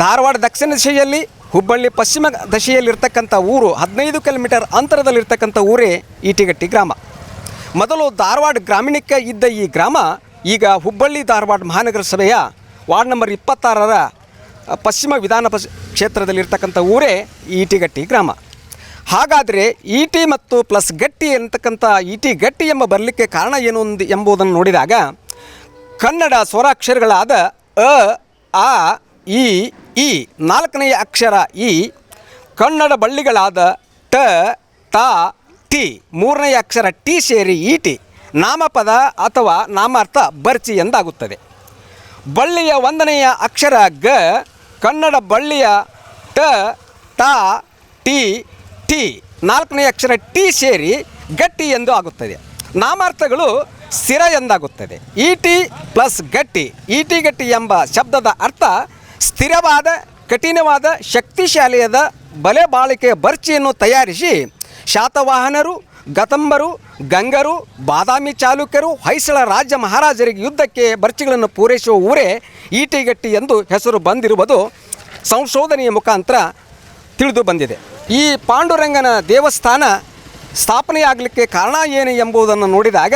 ಧಾರವಾಡ ದಕ್ಷಿಣ ದಿಶೆಯಲ್ಲಿ, ಹುಬ್ಬಳ್ಳಿ ಪಶ್ಚಿಮ ದಶೆಯಲ್ಲಿರ್ತಕ್ಕಂಥ ಊರು ಹದಿನೈದು ಕಿಲೋಮೀಟರ್ ಅಂತರದಲ್ಲಿರ್ತಕ್ಕಂಥ ಊರೇ ಈಟಿಗಟ್ಟಿ ಗ್ರಾಮ. ಮೊದಲು ಧಾರವಾಡ ಗ್ರಾಮೀಣಕ್ಕೆ ಇದ್ದ ಈ ಗ್ರಾಮ ಈಗ ಹುಬ್ಬಳ್ಳಿ ಧಾರವಾಡ ಮಹಾನಗರ ಸಭೆಯ ವಾರ್ಡ್ ನಂಬರ್ ಇಪ್ಪತ್ತಾರರ ಪಶ್ಚಿಮ ವಿಧಾನ ಪ ಕ್ಷೇತ್ರದಲ್ಲಿರ್ತಕ್ಕಂಥ ಊರೇ ಈಟಿಗಟ್ಟಿ ಗ್ರಾಮ. ಹಾಗಾದರೆ ಈಟಿ ಮತ್ತು ಪ್ಲಸ್ ಗಟ್ಟಿ ಅಂತಕ್ಕಂಥ ಈಟಿ ಗಟ್ಟಿ ಎಂಬ ಬರಲಿಕ್ಕೆ ಕಾರಣ ಏನು ಎಂಬುದನ್ನು ನೋಡಿದಾಗ, ಕನ್ನಡ ಸ್ವರಾಕ್ಷರಗಳಾದ ಅ ಆ ಇ ಈ ನಾಲ್ಕನೆಯ ಅಕ್ಷರ ಇ ಕನ್ನಡ ಬಳ್ಳಿಗಳಾದ ಟ, ತ, ಟಿ. ಮೂರನೆಯ ಅಕ್ಷರ ಟಿ ಸೇರಿ ಟಿ. ನಾಮಪದ ಅಥವಾ ನಾಮಾರ್ಥ ಬರ್ಚಿ ಎಂದಾಗುತ್ತದೆ. ಬಳ್ಳಿಯ ಒಂದನೆಯ ಅಕ್ಷರ ಗ, ಕನ್ನಡ ಬಳ್ಳಿಯ ಟ ಟ ಟಿ ಟಿ. ನಾಲ್ಕನೆಯ ಅಕ್ಷರ ಟಿ ಸೇರಿ ಗಟ್ಟಿ ಎಂದು ಆಗುತ್ತದೆ. ನಾಮಾರ್ಥಗಳು ಸ್ಥಿರ ಎಂದಾಗುತ್ತದೆ. ಇಟಿ ಪ್ಲಸ್ ಗಟ್ಟಿ. ಇಟಿ ಗಟ್ಟಿ ಎಂಬ ಶಬ್ದದ ಅರ್ಥ ಸ್ಥಿರವಾದ, ಕಠಿಣವಾದ, ಶಕ್ತಿಶಾಲಿಯಾದ ಬಲೆ ಬಾಳಿಕೆಯ ಬರ್ಚಿಯನ್ನು ತಯಾರಿಸಿ ಶಾತವಾಹನರು, ಗತಂಬರು, ಗಂಗರು, ಬಾದಾಮಿ ಚಾಲುಕ್ಯರು, ಹೊಯ್ಸಳ ರಾಜ್ಯ ಮಹಾರಾಜರಿಗೆ ಯುದ್ಧಕ್ಕೆ ಬರ್ಚಿಗಳನ್ನು ಪೂರೈಸುವ ಊರೇ ಈಟಿಗಟ್ಟಿ ಎಂದು ಹೆಸರು ಬಂದಿರುವುದು ಸಂಶೋಧನೆಯ ಮುಖಾಂತರ ತಿಳಿದು ಬಂದಿದೆ. ಈ ಪಾಂಡುರಂಗನ ದೇವಸ್ಥಾನ ಸ್ಥಾಪನೆಯಾಗಲಿಕ್ಕೆ ಕಾರಣ ಏನು ಎಂಬುದನ್ನು ನೋಡಿದಾಗ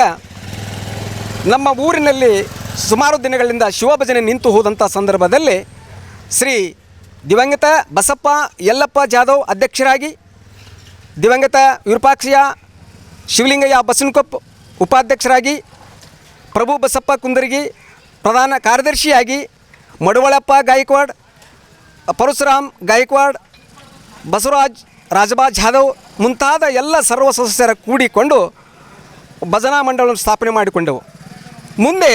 ನಮ್ಮ ಊರಿನಲ್ಲಿ ಸುಮಾರು ದಿನಗಳಿಂದ ಶಿವಭಜನೆ ನಿಂತು ಹೋದಂಥ ಸಂದರ್ಭದಲ್ಲಿ ಶ್ರೀ ದಿವಂಗತ ಬಸಪ್ಪ ಯಲ್ಲಪ್ಪ ಜಾಧವ್ ಅಧ್ಯಕ್ಷರಾಗಿ ದಿವಂಗತ ವಿರೂಪಾಕ್ಷಯ್ಯ ಶಿವಲಿಂಗಯ್ಯ ಬಸನಕೊಪ್ಪ ಉಪಾಧ್ಯಕ್ಷರಾಗಿ, ಪ್ರಭು ಬಸಪ್ಪ ಕುಂದರಿಗಿ ಪ್ರಧಾನ ಕಾರ್ಯದರ್ಶಿಯಾಗಿ, ಮಡುವಳಪ್ಪ ಗಾಯಕ್ವಾಡ್, ಪರಶುರಾಮ್ ಗಾಯಕ್ವಾಡ್, ಬಸವರಾಜ್ ರಾಜಬಾ ಜಾಧವ್ ಮುಂತಾದ ಎಲ್ಲ ಸರ್ವ ಸದಸ್ಯರ ಕೂಡಿಕೊಂಡು ಭಜನಾ ಮಂಡಳವನ್ನು ಸ್ಥಾಪನೆ ಮಾಡಿಕೊಂಡೆವು. ಮುಂದೆ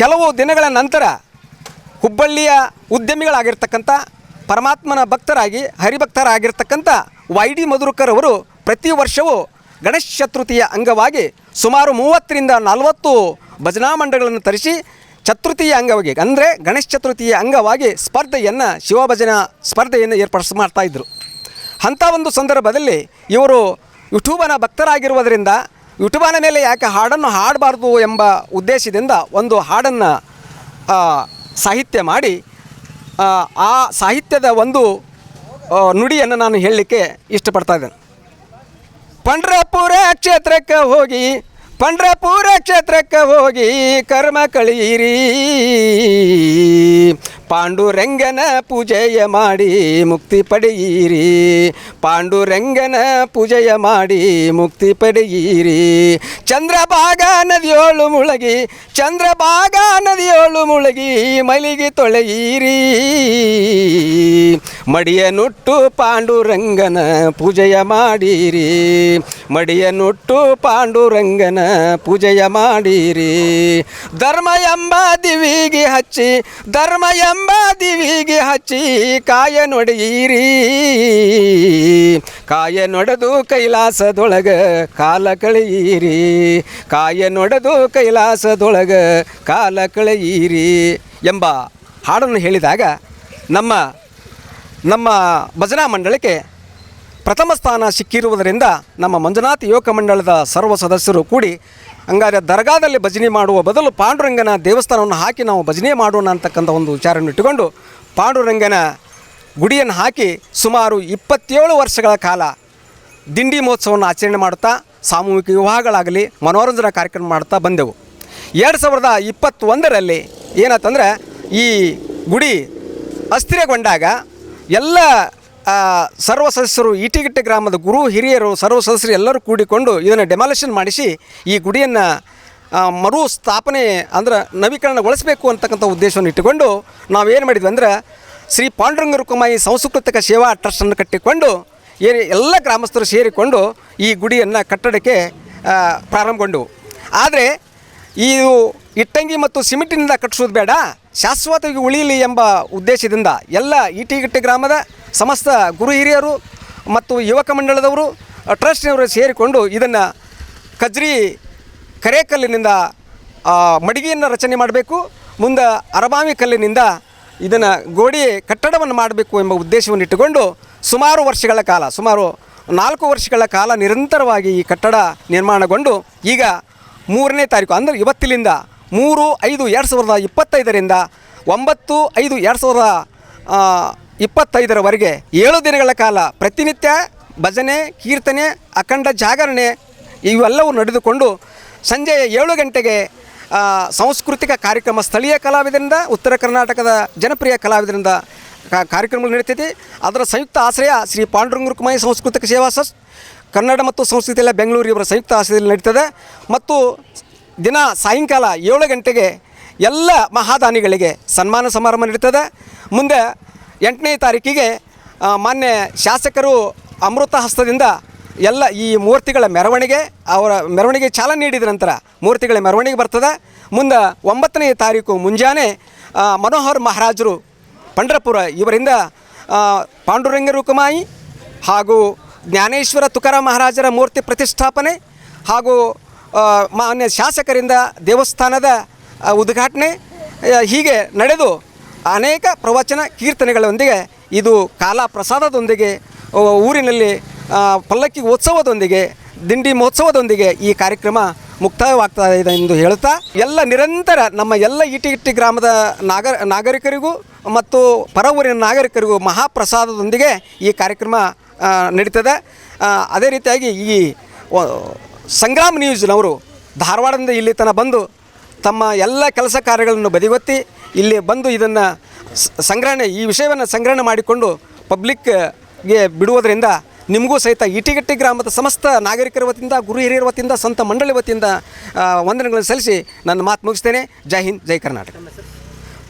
ಕೆಲವು ದಿನಗಳ ನಂತರ ಹುಬ್ಬಳ್ಳಿಯ ಉದ್ಯಮಿಗಳಾಗಿರ್ತಕ್ಕಂಥ ಪರಮಾತ್ಮನ ಭಕ್ತರಾಗಿ, ಹರಿಭಕ್ತರಾಗಿರ್ತಕ್ಕಂಥ ವೈ ಡಿ ಮಧುರಕರ್ ಅವರು ಪ್ರತಿ ವರ್ಷವೂ ಗಣೇಶ ಚತುರ್ಥಿಯ ಅಂಗವಾಗಿ ಸುಮಾರು ಮೂವತ್ತರಿಂದ ನಲವತ್ತು ಭಜನಾ ಮಂಡಳಗಳನ್ನು ತರಿಸಿ ಚತುರ್ಥಿಯ ಅಂಗವಾಗಿ, ಅಂದರೆ ಗಣೇಶ ಚತುರ್ಥಿಯ ಅಂಗವಾಗಿ ಸ್ಪರ್ಧೆಯನ್ನು, ಶಿವಭಜನಾ ಸ್ಪರ್ಧೆಯನ್ನು ಏರ್ಪಡಿಸ್ ಮಾಡ್ತಾಯಿದ್ರು ಅಂಥ ಒಂದು ಸಂದರ್ಭದಲ್ಲಿ ಇವರು ಯೂಟ್ಯೂಬನ ಭಕ್ತರಾಗಿರುವುದರಿಂದ ಯೂಟ್ಯೂಬನ ಮೇಲೆ ಯಾಕೆ ಹಾಡನ್ನು ಹಾಡಬಾರ್ದು ಎಂಬ ಉದ್ದೇಶದಿಂದ ಒಂದು ಹಾಡನ್ನು ಸಾಹಿತ್ಯ ಮಾಡಿ ಆ, ಸಾಹಿತ್ಯದ ಒಂದು ನುಡಿಯನ್ನು ನಾನು ಹೇಳಲಿಕ್ಕೆ ಇಷ್ಟಪಡ್ತಾ ಇದ್ದೇನೆ. ಪಂಡ್ರಪುರ ಕ್ಷೇತ್ರಕ್ಕೆ ಹೋಗಿ ಪಂಡ್ರಪುರ ಕ್ಷೇತ್ರಕ್ಕೆ ಹೋಗಿ ಕರ್ಮ ಕಳೆಯಿರಿ ಪಾಂಡುರಂಗನ ಪೂಜೆಯ ಮಾಡಿ ಮುಕ್ತಿ ಪಡೆಯಿರಿ. ಪಾಂಡುರಂಗನ ಪೂಜೆಯ ಮಾಡಿ ಮುಕ್ತಿ ಪಡೆಯಿರಿ. ಚಂದ್ರಭಾಗ ನದಿಯೋಳು ಮುಳಗಿ, ಚಂದ್ರಭಾಗ ನದಿಯೋಳು ಮುಳಗಿ ಮಲಿಗೆ ತೊಳೆಯಿರಿ. ಮಡಿಯ ನುಟ್ಟು ಪಾಂಡುರಂಗನ ಪೂಜೆಯ ಮಾಡಿರಿ. ಮಡಿಯ ನುಟ್ಟು ಪಾಂಡುರಂಗನ ಪೂಜೆಯ ಮಾಡಿರಿ. ಧರ್ಮ ಎಂಬ ದಿವಿಗೆ ಹಚ್ಚಿ, ಧರ್ಮ ದಿವಿಗೆ ಹಚ್ಚಿ ಕಾಯ ನೊಡೆಯಿರಿ. ಕಾಯ ನೊಡೆದು ಕೈಲಾಸದೊಳಗ ಕಾಲ ಕಳೆಯಿರಿ. ಕಾಯ ನೊಡೆದು ಕೈಲಾಸದೊಳಗ ಕಾಲ ಕಳೆಯಿರಿ ಎಂಬ ಹಾಡನ್ನು ಹೇಳಿದಾಗ ನಮ್ಮ ನಮ್ಮ ಭಜನಾ ಮಂಡಳಕ್ಕೆ ಪ್ರಥಮ ಸ್ಥಾನ ಸಿಕ್ಕಿರುವುದರಿಂದ ನಮ್ಮ ಮಂಜುನಾಥ್ ಯುವಕ ಮಂಡಳದ ಸರ್ವ ಸದಸ್ಯರು ಕೂಡಿ, ಹಂಗಾರೆ ದರ್ಗಾದಲ್ಲಿ ಭಜನೆ ಮಾಡುವ ಬದಲು ಪಾಂಡುರಂಗನ ದೇವಸ್ಥಾನವನ್ನು ಹಾಕಿ ನಾವು ಭಜನೆ ಮಾಡೋಣ ಅಂತಕ್ಕಂಥ ಒಂದು ವಿಚಾರವನ್ನು ಇಟ್ಟುಕೊಂಡು, ಪಾಂಡುರಂಗನ ಗುಡಿಯನ್ನು ಹಾಕಿ ಸುಮಾರು ಇಪ್ಪತ್ತೇಳು ವರ್ಷಗಳ ಕಾಲ ದಿಂಡಿ ಮಹೋತ್ಸವವನ್ನು ಆಚರಣೆ ಮಾಡುತ್ತಾ, ಸಾಮೂಹಿಕ ವಿವಾಹಗಳಾಗಲಿ, ಮನೋರಂಜನಾ ಕಾರ್ಯಕ್ರಮ ಮಾಡ್ತಾ ಬಂದೆವು. ಎರಡು ಸಾವಿರದ ಇಪ್ಪತ್ತೊಂದರಲ್ಲಿ ಏನಂತಂದರೆ ಈ ಗುಡಿ ಅಸ್ಥಿರಗೊಂಡಾಗ ಎಲ್ಲ ಸರ್ವ ಸದಸ್ಯರು ಈಟಿಗಿಟ್ಟೆ ಗ್ರಾಮದ ಗುರು, ಹಿರಿಯರು, ಸರ್ವ ಸದಸ್ಯರು ಎಲ್ಲರೂ ಕೂಡಿಕೊಂಡು ಇದನ್ನು ಡೆಮಾಲಿಷನ್ ಮಾಡಿಸಿ ಈ ಗುಡಿಯನ್ನು ಮರು ಸ್ಥಾಪನೆ ಅಂದ್ರೆ ನವೀಕರಣಗೊಳಿಸಬೇಕು ಅಂತಕ್ಕಂಥ ಉದ್ದೇಶವನ್ನು ಇಟ್ಟುಕೊಂಡು ನಾವೇನು ಮಾಡಿದ್ವಿ ಅಂದ್ರೆ ಶ್ರೀ ಪಾಂಡುರಂಗರು ಕುಮಾಯಿ ಸಂಸ್ಕೃತಿಕ ಸೇವಾ ಟ್ರಸ್ಟನ್ನು ಕಟ್ಟಿಕೊಂಡು ಏರಿ ಎಲ್ಲ ಗ್ರಾಮಸ್ಥರು ಸೇರಿಕೊಂಡು ಈ ಗುಡಿಯನ್ನು ಕಟ್ಟಡಕ್ಕೆ ಪ್ರಾರಂಭಗೊಂಡವು. ಆದರೆ ಇದು ಇಟ್ಟಂಗಿ ಮತ್ತು ಸಿಮೆಂಟಿನಿಂದ ಕಟ್ಟಿಸೋದು ಬೇಡ, ಶಾಶ್ವತವಾಗಿ ಉಳಿಯಲಿ ಎಂಬ ಉದ್ದೇಶದಿಂದ ಎಲ್ಲ ಈಟಿಗಿಟ್ಟೆ ಗ್ರಾಮದ ಸಮಸ್ತ ಗುರು ಹಿರಿಯರು ಮತ್ತು ಯುವಕ ಮಂಡಳದವರು ಟ್ರಸ್ಟ್ನವರು ಸೇರಿಕೊಂಡು ಇದನ್ನು ಕಜ್ರಿ ಕರೇಕಲ್ಲಿನಿಂದ ಮಡಿಗೆಯನ್ನು ರಚನೆ ಮಾಡಬೇಕು, ಮುಂದೆ ಅರಬಾವಿ ಕಲ್ಲಿನಿಂದ ಇದನ್ನು ಗೋಡೆ ಕಟ್ಟಡವನ್ನು ಮಾಡಬೇಕು ಎಂಬ ಉದ್ದೇಶವನ್ನು ಇಟ್ಟುಕೊಂಡು ಸುಮಾರು ವರ್ಷಗಳ ಕಾಲ, ಸುಮಾರು ನಾಲ್ಕು ವರ್ಷಗಳ ಕಾಲ ನಿರಂತರವಾಗಿ ಈ ಕಟ್ಟಡ ನಿರ್ಮಾಣಗೊಂಡು ಈಗ ಮೂರನೇ ತಾರೀಕು, ಅಂದರೆ ಇವತ್ತಿನಿಂದ ಮೂರು ಐದು ಎರಡು ಸಾವಿರದ ಇಪ್ಪತ್ತೈದರಿಂದ ಒಂಬತ್ತು ಐದು ಎರಡು ಸಾವಿರದ ಇಪ್ಪತ್ತೈದರವರೆಗೆ ಏಳು ದಿನಗಳ ಕಾಲ ಪ್ರತಿನಿತ್ಯ ಭಜನೆ, ಕೀರ್ತನೆ, ಅಖಂಡ ಜಾಗರಣೆ ಇವೆಲ್ಲವೂ ನಡೆದುಕೊಂಡು ಸಂಜೆ ಏಳು ಗಂಟೆಗೆ ಸಾಂಸ್ಕೃತಿಕ ಕಾರ್ಯಕ್ರಮ ಸ್ಥಳೀಯ ಕಲಾವಿದರಿಂದ, ಉತ್ತರ ಕರ್ನಾಟಕದ ಜನಪ್ರಿಯ ಕಲಾವಿದರಿಂದ ಕಾರ್ಯಕ್ರಮಗಳು ನಡೀತೈತಿ. ಅದರ ಸಂಯುಕ್ತ ಆಶ್ರಯ ಶ್ರೀ ಪಾಂಡುರಂಗ ಕುಮಾರಿ ಸಾಂಸ್ಕೃತಿಕ ಸೇವಾ ಸಸ್ ಕನ್ನಡ ಮತ್ತು ಸಂಸ್ಕೃತಿ ಎಲ್ಲ ಸಂಯುಕ್ತ ಆಶ್ರಯದಲ್ಲಿ ನಡೀತದೆ. ಮತ್ತು ದಿನ ಸಾಯಂಕಾಲ ಏಳು ಗಂಟೆಗೆ ಎಲ್ಲ ಮಹಾದಾನಿಗಳಿಗೆ ಸನ್ಮಾನ ಸಮಾರಂಭ ನಡೀತದೆ. ಮುಂದೆ ಎಂಟನೇ ತಾರೀಕಿಗೆ ಮಾನ್ಯ ಶಾಸಕರು ಅಮೃತ ಹಸ್ತದಿಂದ ಎಲ್ಲ ಈ ಮೂರ್ತಿಗಳ ಮೆರವಣಿಗೆ, ಅವರ ಮೆರವಣಿಗೆ ಚಾಲನೆ ನೀಡಿದ ನಂತರ ಮೂರ್ತಿಗಳ ಮೆರವಣಿಗೆ ಬರ್ತದೆ. ಮುಂದೆ ಒಂಬತ್ತನೇ ತಾರೀಕು ಮುಂಜಾನೆ ಮನೋಹರ್ ಮಹಾರಾಜರು ಪಂಡರಪುರ ಇವರಿಂದ ಪಾಂಡುರಂಗ ರುಕುಮಾಯಿ ಹಾಗೂ ಜ್ಞಾನೇಶ್ವರ ತುಕಾರಾಮ್ ಮಹಾರಾಜರ ಮೂರ್ತಿ ಪ್ರತಿಷ್ಠಾಪನೆ ಹಾಗೂ ಮಾನ್ಯ ಶಾಸಕರಿಂದ ದೇವಸ್ಥಾನದ ಉದ್ಘಾಟನೆ ಹೀಗೆ ನಡೆದು ಅನೇಕ ಪ್ರವಚನ ಕೀರ್ತನೆಗಳೊಂದಿಗೆ, ಇದು ಕಾಲ ಪ್ರಸಾದದೊಂದಿಗೆ ಊರಿನಲ್ಲಿ ಪಲ್ಲಕ್ಕಿ ಉತ್ಸವದೊಂದಿಗೆ, ದಿಂಡಿ ಮಹೋತ್ಸವದೊಂದಿಗೆ ಈ ಕಾರ್ಯಕ್ರಮ ಮುಕ್ತಾಯವಾಗ್ತಾ ಇದೆ ಎಂದು ಹೇಳ್ತಾ ಎಲ್ಲ ನಿರಂತರ ನಮ್ಮ ಎಲ್ಲ ಇಟಿ ಇಟ್ಟಿ ಗ್ರಾಮದ ನಾಗರ ನಾಗರಿಕರಿಗೂ ಮತ್ತು ಪರ ಊರಿನ ನಾಗರಿಕರಿಗೂ ಮಹಾಪ್ರಸಾದದೊಂದಿಗೆ ಈ ಕಾರ್ಯಕ್ರಮ ನಡೀತದೆ. ಅದೇ ರೀತಿಯಾಗಿ ಈ ಸಂಗ್ರಾಮ್ ನ್ಯೂಸ್ನವರು ಧಾರವಾಡದಿಂದ ಇಲ್ಲಿ ತನಕ ಬಂದು ತಮ್ಮ ಎಲ್ಲ ಕೆಲಸ ಕಾರ್ಯಗಳನ್ನು ಬದಿಗೊತ್ತಿ ಇಲ್ಲಿ ಬಂದು ಇದನ್ನು ಸಂಗ್ರಹಣೆ, ಈ ವಿಷಯವನ್ನು ಸಂಗ್ರಹಣೆ ಮಾಡಿಕೊಂಡು ಪಬ್ಲಿಕ್ಗೆ ಬಿಡುವುದರಿಂದ ನಿಮಗೂ ಸಹಿತ ಇಟಿಗಟ್ಟಿ ಗ್ರಾಮದ ಸಮಸ್ತ ನಾಗರಿಕರ ವತಿಯಿಂದ, ಗುರು ಹಿರಿಯರ ವತಿಯಿಂದ ಸ್ವಂತ ಮಂಡಳಿ ವತಿಯಿಂದ ವಂದನೆಗಳನ್ನು ಸಲ್ಲಿಸಿ ನನ್ನ ಮಾತು ಮುಗಿಸ್ತೇನೆ. ಜೈ ಹಿಂದ್, ಜೈ ಕರ್ನಾಟಕ.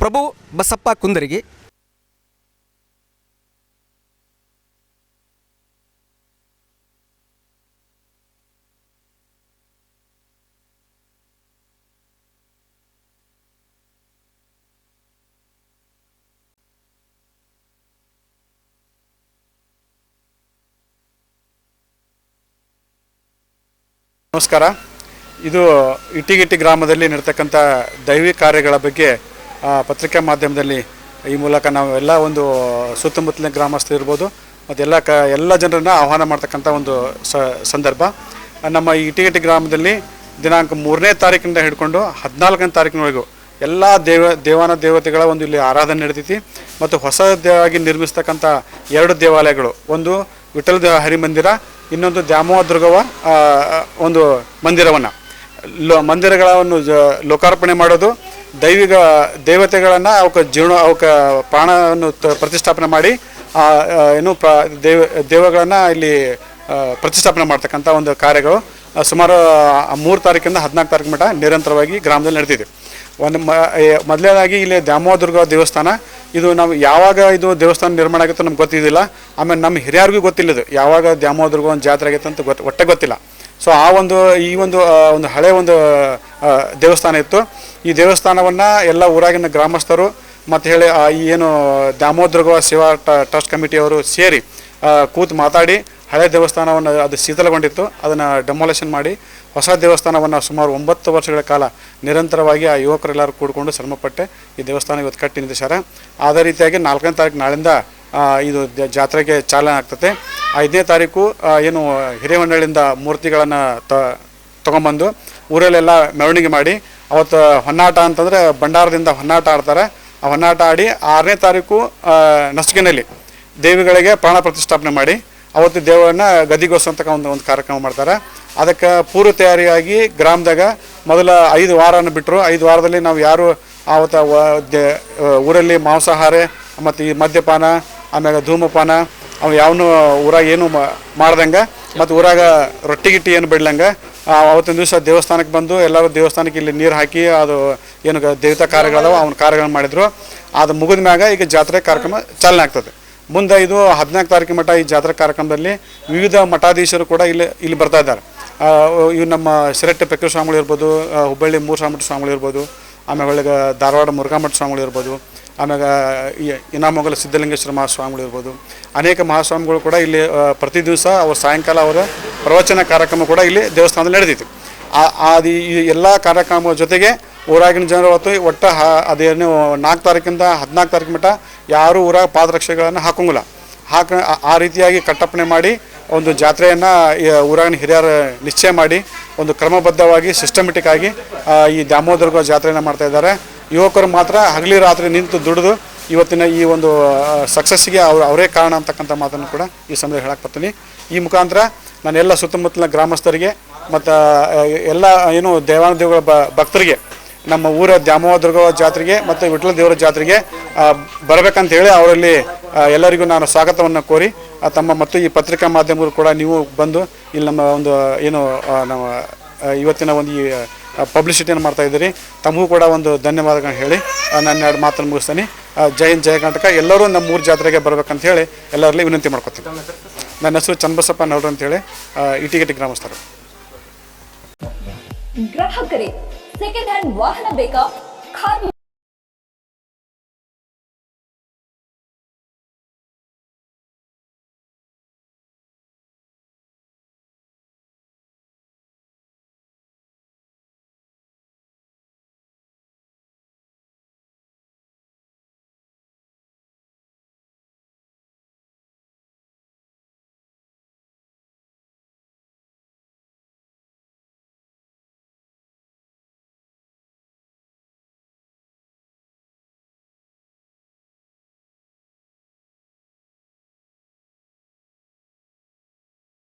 ಪ್ರಭು ಬಸಪ್ಪ ಕುಂದರಿಗೆ. ನಮಸ್ಕಾರ. ಇದು ಇಟ್ಟಿಗಿಟ್ಟಿ ಗ್ರಾಮದಲ್ಲಿ ನಡೀತಕ್ಕಂಥ ದೈವಿ ಕಾರ್ಯಗಳ ಬಗ್ಗೆ ಪತ್ರಿಕಾ ಮಾಧ್ಯಮದಲ್ಲಿ ಈ ಮೂಲಕ ನಾವು ಎಲ್ಲ ಒಂದು ಸುತ್ತಮುತ್ತಲಿನ ಗ್ರಾಮಸ್ಥರು ಇರ್ಬೋದು, ಮತ್ತು ಎಲ್ಲ ಕ, ಎಲ್ಲ ಜನರನ್ನ ಆಹ್ವಾನ ಮಾಡ್ತಕ್ಕಂಥ ಒಂದು ಸಂದರ್ಭ. ನಮ್ಮ ಈ ಇಟ್ಟಿಗಿಟ್ಟಿ ಗ್ರಾಮದಲ್ಲಿ ದಿನಾಂಕ ಮೂರನೇ ತಾರೀಕಿನಿಂದ ಹಿಡ್ಕೊಂಡು ಹದಿನಾಲ್ಕನೇ ತಾರೀಕಿನವರೆಗೂ ಎಲ್ಲ ದೇವ, ದೇವಾನ ದೇವತೆಗಳ ಒಂದು ಇಲ್ಲಿ ಆರಾಧನೆ ನಡೀತೈತಿ. ಮತ್ತು ಹೊಸದಾಗಿ ನಿರ್ಮಿಸ್ತಕ್ಕಂಥ ಎರಡು ದೇವಾಲಯಗಳು, ಒಂದು ವಿಠಲ ಹರಿಮಂದಿರ ಇನ್ನೊಂದು ದ್ಯಾಮೋಹ ದುರ್ಗವ ಒಂದು ಮಂದಿರವನ್ನು. ಲೋ, ಮಂದಿರಗಳನ್ನು ಲೋಕಾರ್ಪಣೆ ಮಾಡೋದು, ದೈವಿಕ ದೇವತೆಗಳನ್ನು ಅವಕ್ಕೆ ಜೀರ್ಣ ಅವಕ್ಕೆ ಪ್ರಾಣವನ್ನು ಪ್ರತಿಷ್ಠಾಪನೆ ಮಾಡಿ ಏನು ಪ್ರ, ದೇವ, ದೇವಗಳನ್ನು ಇಲ್ಲಿ ಪ್ರತಿಷ್ಠಾಪನೆ ಮಾಡ್ತಕ್ಕಂಥ ಒಂದು ಕಾರ್ಯಗಳು. ಸುಮಾರು ಮೂರು ತಾರೀಕಿಂದ ಹದಿನಾಲ್ಕು ತಾರೀಕು ಮಟ್ಟ ನಿರಂತರವಾಗಿ ಗ್ರಾಮದಲ್ಲಿ ನಡೆದಿದೆ ಒಂದು ಮೊದಲನೇದಾಗಿ ಇಲ್ಲಿ ದ್ಯಾಮೋಹ ದುರ್ಗ ದೇವಸ್ಥಾನ ಇದು ನಾವು ಯಾವಾಗ ಇದು ದೇವಸ್ಥಾನ ನಿರ್ಮಾಣ ಆಗುತ್ತೋ ನಮ್ಗೆ ಗೊತ್ತಿದ್ದಿಲ್ಲ. ಆಮೇಲೆ ನಮ್ಮ ಹಿರಿಯರಿಗೂ ಗೊತ್ತಿಲ್ಲ ಇದು ಯಾವಾಗ ದ್ಯಾಮೋದ್ರಿಗೂ ಒಂದು ಜಾತ್ರೆ ಆಗೈತೆ ಅಂತ ಗೊತ್ತು ಒಟ್ಟೆ ಗೊತ್ತಿಲ್ಲ. ಸೊ ಆ ಒಂದು, ಈ ಒಂದು ಒಂದು ಹಳೆ ಒಂದು ದೇವಸ್ಥಾನ ಇತ್ತು. ಈ ದೇವಸ್ಥಾನವನ್ನು ಎಲ್ಲ ಊರಾಗಿನ ಗ್ರಾಮಸ್ಥರು ಮತ್ತು ಹೇಳಿ ಏನು ದಾಮೋದರ ದುರ್ಗ ಸೇವಾ ಟ್ರಸ್ಟ್ ಕಮಿಟಿಯವರು ಸೇರಿ ಕೂತು ಮಾತಾಡಿ, ಹಳೆ ದೇವಸ್ಥಾನವನ್ನು ಅದು ಶೀತಲಗೊಂಡಿತ್ತು, ಅದನ್ನು ಡೆಮೊಲೇಷನ್ ಮಾಡಿ, ಹೊಸ ದೇವಸ್ಥಾನವನ್ನು ಸುಮಾರು ಒಂಬತ್ತು ವರ್ಷಗಳ ಕಾಲ ನಿರಂತರವಾಗಿ ಆ ಯುವಕರೆಲ್ಲರೂ ಕೂಡಿಕೊಂಡು ಶ್ರಮಪಟ್ಟೆ ಈ ದೇವಸ್ಥಾನ ಇವತ್ತು ಕಟ್ಟಿ ನಿಂತಿದ್ದಾರೆ ಅದೇ ರೀತಿಯಾಗಿ ನಾಲ್ಕನೇ ತಾರೀಕು ನಾಳಿಂದ ಇದು ಜಾತ್ರೆಗೆ ಚಾಲನೆ ಆಗ್ತದೆ. ಐದನೇ ತಾರೀಕು ಏನು ಮಂಡಳಿಯಿಂದ ಮೂರ್ತಿಗಳನ್ನು ತ, ತೊಗೊಂಬಂದು, ಊರಲ್ಲೆಲ್ಲ ಮೆರವಣಿಗೆ ಮಾಡಿ, ಅವತ್ತು ಹೊನ್ನಾಟ ಅಂತಂದರೆ ಭಂಡಾರದಿಂದ ಹೊನ್ನಾಟ ಆಡ್ತಾರೆ. ಹೊನ್ನಾಟ ಆಡಿ ಆರನೇ ತಾರೀಕು ನಸುಕಿನಲ್ಲಿ ದೇವಿಗಳಿಗೆ ಪ್ರಾಣ ಪ್ರತಿಷ್ಠಾಪನೆ ಮಾಡಿ ಅವತ್ತು ದೇವರನ್ನ ಗದಿಗೋಸ್ಕರ ಒಂದು ಒಂದು ಕಾರ್ಯಕ್ರಮ ಮಾಡ್ತಾರೆ. ಅದಕ್ಕೆ ಪೂರ್ವ ತಯಾರಿಯಾಗಿ ಗ್ರಾಮದಾಗ ಮೊದಲ ಐದು ವಾರನ ಬಿಟ್ಟರು ಐದು ವಾರದಲ್ಲಿ ನಾವು ಯಾರು ಆವತ್ತು ಊರಲ್ಲಿ ಮಾಂಸಾಹಾರ, ಮತ್ತು ಈ ಮದ್ಯಪಾನ, ಆಮ್ಯಾಗ ಧೂಮಪಾನ, ಅವು ಯಾವನು ಊರಾಗ ಏನು ಮಾಡ್ದಂಗೆ, ಮತ್ತು ಊರಾಗ ರೊಟ್ಟಿ ಗಿಟ್ಟಿ ಏನು ಬಿಡ್ಲಂಗೆ ಅವತ್ತಿನ ದಿವಸ ದೇವಸ್ಥಾನಕ್ಕೆ ಬಂದು ಎಲ್ಲರೂ ದೇವಸ್ಥಾನಕ್ಕೆ ಇಲ್ಲಿ ನೀರು ಹಾಕಿ ಅದು ಏನು ದೇವತಾ ಕಾರ್ಯಗಳದಾವ, ಅವನ ಕಾರ್ಯಗಳನ್ನ ಮಾಡಿದರು. ಅದು ಮುಗಿದ ಮ್ಯಾಗ ಈಗ ಜಾತ್ರೆ ಕಾರ್ಯಕ್ರಮ ಚಾಲನೆ ಆಗ್ತದೆ. ಮುಂದೆ ಇದು ಹದಿನಾಲ್ಕು ತಾರೀಕು ಮಟ್ಟ ಈ ಜಾತ್ರಾ ಕಾರ್ಯಕ್ರಮದಲ್ಲಿ ವಿವಿಧ ಮಠಾಧೀಶರು ಕೂಡ ಇಲ್ಲಿ ಇಲ್ಲಿ ಬರ್ತಾ ಇದ್ದಾರೆ. ಇವು ನಮ್ಮ ಶಿರಟ್ಟೆ ಪೆಕ್ಕ ಸ್ವಾಮಿಗಳು ಇರ್ಬೋದು ಹುಬ್ಬಳ್ಳಿ ಮೂರು ಸ್ವಾಮಿ ಸ್ವಾಮಿಗಳು ಇರ್ಬೋದು, ಆಮೇಲೆ ಒಳಗೆ ಧಾರವಾಡ ಮುರುಘಾಮಠ ಸ್ವಾಮಿಗಳು ಇರ್ಬೋದು ಆಮ್ಯಾಗ ಇನಾಮೊಗಲ ಸಿದ್ಧಲಿಂಗೇಶ್ವರ ಮಹಾಸ್ವಾಮಿಗಳು ಇರ್ಬೋದು. ಅನೇಕ ಮಹಾಸ್ವಾಮಿಗಳು ಕೂಡ ಇಲ್ಲಿ ಪ್ರತಿ ದಿವಸ ಅವ್ರ ಸಾಯಂಕಾಲ ಅವರ ಪ್ರವಚನ ಕಾರ್ಯಕ್ರಮ ಕೂಡ ಇಲ್ಲಿ ದೇವಸ್ಥಾನದಲ್ಲಿ ನಡೆದಿತ್ತು. ಆ- ಅದು ಈ ಎಲ್ಲ ಕಾರ್ಯಕ್ರಮ ಜೊತೆಗೆ ಊರಾಗಿನ ಜನರು ಹೊತ್ತು ಒಟ್ಟು ಹ ಅದೇನು ನಾಲ್ಕು ತಾರೀಕಿಂದ ಹದಿನಾಲ್ಕು ತಾರೀಕು ಮಟ್ಟ ಯಾರೂ ಊರಾಗ ಪಾದರಕ್ಷೆಗಳನ್ನು ಹಾಕೋಂಗಿಲ್ಲ. ಹಾಕ, ಆ ರೀತಿಯಾಗಿ ಕಟ್ಟಪ್ಪಣೆ ಮಾಡಿ ಒಂದು ಜಾತ್ರೆಯನ್ನು ಊರಾಗಿನ ಹಿರಿಯರು ನಿಶ್ಚಯ ಮಾಡಿ ಒಂದು ಕ್ರಮಬದ್ಧವಾಗಿ ಸಿಸ್ಟಮೆಟಿಕ್ ಆಗಿ ಈ ದಾಮೋದರ್ಗ ಜಾತ್ರೆಯನ್ನು ಮಾಡ್ತಾ ಇದ್ದಾರೆ. ಯುವಕರು ಮಾತ್ರ ಹಗಲಿ ರಾತ್ರಿ ನಿಂತು ದುಡಿದು ಇವತ್ತಿನ ಈ ಒಂದು ಸಕ್ಸಸ್ಸಿಗೆ ಅವ್ರು ಅವರೇ ಕಾರಣ ಅಂತಕ್ಕಂಥ ಮಾತನ್ನು ಕೂಡ ಈ ಸಂದರ್ಭ ಹೇಳಕ್ಕೆ ಬರ್ತೀನಿ. ಈ ಮುಖಾಂತರ ನಾನು ಎಲ್ಲ ಸುತ್ತಮುತ್ತಲಿನ ಗ್ರಾಮಸ್ಥರಿಗೆ ಮತ್ತು ಎಲ್ಲ, ಏನು ದೇವಾನುದೇವಗಳ ಭಕ್ತರಿಗೆ, ನಮ್ಮ ಊರ ದ್ಯಾಮವ್ವ ದುರ್ಗವ ಜಾತ್ರೆಗೆ ಮತ್ತು ವಿಠಲ ದೇವರ ಜಾತ್ರೆಗೆ ಬರಬೇಕಂತ ಹೇಳಿ ಅವರಲ್ಲಿ ಎಲ್ಲರಿಗೂ ನಾನು ಸ್ವಾಗತವನ್ನು ಕೋರಿ ತಮ್ಮ ಮತ್ತು ಈ ಪತ್ರಿಕಾ ಮಾಧ್ಯಮಗಳು ಕೂಡ ನೀವು ಬಂದು ಇಲ್ಲಿ ನಮ್ಮ ಒಂದು ಏನು ನಮ್ಮ ಇವತ್ತಿನ ಒಂದು ಈ ಪಬ್ಲಿಸಿಟಿಯನ್ನು ಮಾಡ್ತಾ ಇದ್ದೀರಿ. ತಮಗೂ ಕೂಡ ಒಂದು ಧನ್ಯವಾದಗಳನ್ನ ಹೇಳಿ ನಾನು ಎರಡು ಮಾತನ್ನು ಮುಗಿಸ್ತೀನಿ. ಜೈ ಹಿಂದ್ ಜಯ ಕರ್ನಾಟಕ. ಎಲ್ಲರೂ ನಮ್ಮ ಮೂರು ಜಾತ್ರೆಗೆ ಬರ್ಬೇಕಂತ ಹೇಳಿ ಎಲ್ಲರಲ್ಲಿ ವಿನಂತಿ ಮಾಡ್ಕೊತೀನಿ ನನ್ನ ಹೆಸರು ಚನ್ನಬಸಪ್ಪ ನವರು ಅಂತೇಳಿ ಇಟಿಗಟ್ಟಿ ಗ್ರಾಮಸ್ಥರು. ಗ್ರಾಹಕರೇ, ಸೆಕೆಂಡ್ ಹ್ಯಾಂಡ್ ವಾಹನ ಬೇಕಾ?